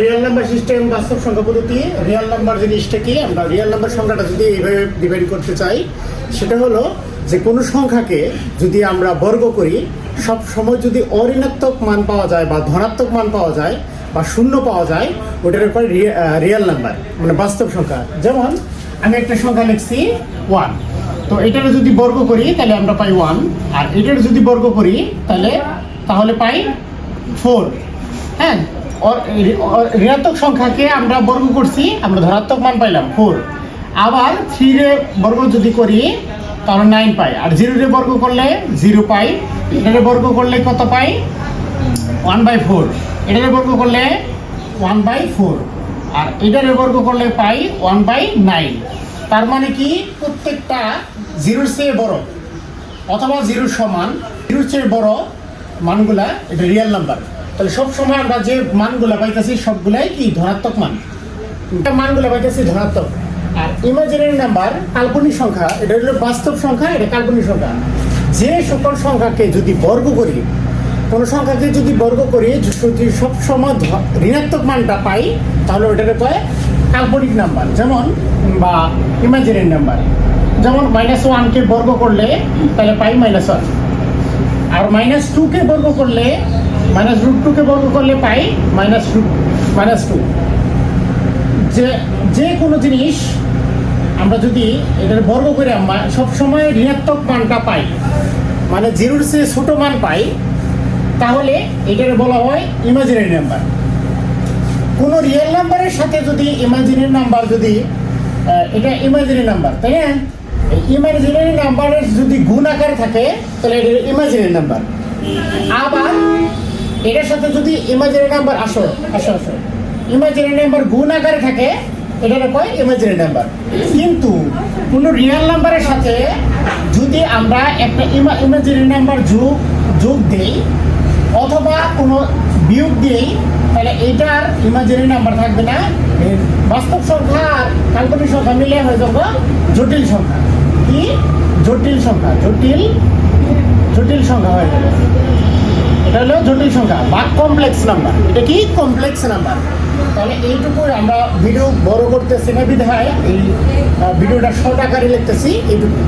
Real number system বাস্তব সংখ্যা পদ্ধতি রিয়েল নাম্বার জিনিসটা কি, আমরা রিয়েল নাম্বার সংখ্যাটা যদি এইভাবে ডিভাইড করতে চাই, সেটা হলো যে কোনো সংখ্যাকে যদি আমরা বর্গ করি, সব সময় যদি অঋণাত্মক মান পাওয়া যায় বা ধনাত্মক মান পাওয়া যায় বা শূন্য পাওয়া যায়, ওটার উপর রিয়েল নাম্বার মানে বাস্তব সংখ্যা। যেমন, আমি একটা সংখ্যা লিখছি ওয়ান তো এটার যদি বর্গ করি, তাহলে আমরা পাই ওয়ান আর এটার যদি বর্গ করি, তাহলে তাহলে পাই ফোর হ্যাঁ? ঋণাত্মক সংখ্যাকে আমরা বর্গ করছি, আমরা ধনাত্মক মান পাইলাম ফোর আবার থ্রি রে বর্গ যদি করি, তাহলে নাইন পাই। আর জিরো রে বর্গ করলে জিরো পাই। এটারে বর্গ করলে কত পাই? ওয়ান বাই ফোর এটারে বর্গ করলে ওয়ান বাই ফোর আর এটারে বর্গ করলে পাই ওয়ান বাই নাইন তার মানে কি? প্রত্যেকটা জিরোর চেয়ে বড়। অথবা জিরোর সমান জিরোর চেয়ে বড় মানগুলা, এটা রিয়েল নাম্বার তাহলে সব সময় আমরা যে মানগুলা পাইতেছি, সবগুলাই কি ধনাত্মক মান? মানগুলো পাইতেছি ধনাত্মক। আর ইমাজিনারি নাম্বার কাল্পনিক সংখ্যা, এটা হলো বাস্তব সংখ্যা, এটা কাল্পনিক সংখ্যা। যে সকল সংখ্যাকে যদি বর্গ করি, কোনো সংখ্যাকে যদি বর্গ করি, যদি সবসময় ঋণাত্মক মানটা পাই, তাহলে ওটাকে কয় কাল্পনিক নাম্বার যেমন, বা ইমাজিনারি নাম্বার যেমন মাইনাস ওয়ানকে বর্গ করলে, তাহলে পাই মাইনাস ওয়ান আর মাইনাস টুকে বর্গ করলে মাইনাস রুট টুকে বর্গ করলে pi minus root minus two যে যে কোনো জিনিস আমরা যদি এটার বর্গ করে সবসময় ঋণাত্মক মানটা পাই মানে জিরোর চেয়ে ছোটো মান পাই, তাহলে এটার বলা হয় ইমাজিনারি নাম্বার কোনো রিয়েল নাম্বারের সাথে যদি ইমাজিনারি নাম্বার যদি এটা ইমাজিনারি নাম্বার তাই না? ইমাজিনারি নাম্বারের যদি গুণ আকার থাকে, তাহলে এটা ইমাজিনারি নাম্বার আবার এটার সাথে যদি ইমাজিনারি নাম্বার আসো আসো আসো। ইমাজিনারি নাম্বার গুণ আকারে থাকে, এটাকে কয় ইমাজিনারি নাম্বার কিন্তু কোনো রিয়েল নাম্বারের সাথে যদি আমরা একটা ইমাজিনারি নাম্বার যোগ যোগ দেই, অথবা কোনো বিয়োগ দিই, তাহলে এটার ইমাজিনারি নাম্বার থাকবে না। বাস্তব সংখ্যা আর কাল্পনিক সংখ্যা মিলে হয়ে যাবে জটিল সংখ্যা। কি? জটিল সংখ্যা, জটিল জটিল সংখ্যা হয়ে যাবে। এটা হলো জটিল সংখ্যা বা কমপ্লেক্স নাম্বার এটা কি? কমপ্লেক্স নাম্বার তাহলে এইটুকু আমরা ভিডিও বড় করতেছি না বিধায়, এই ভিডিওটা শর্ট আকারে লিখতেছি, এইটুকু।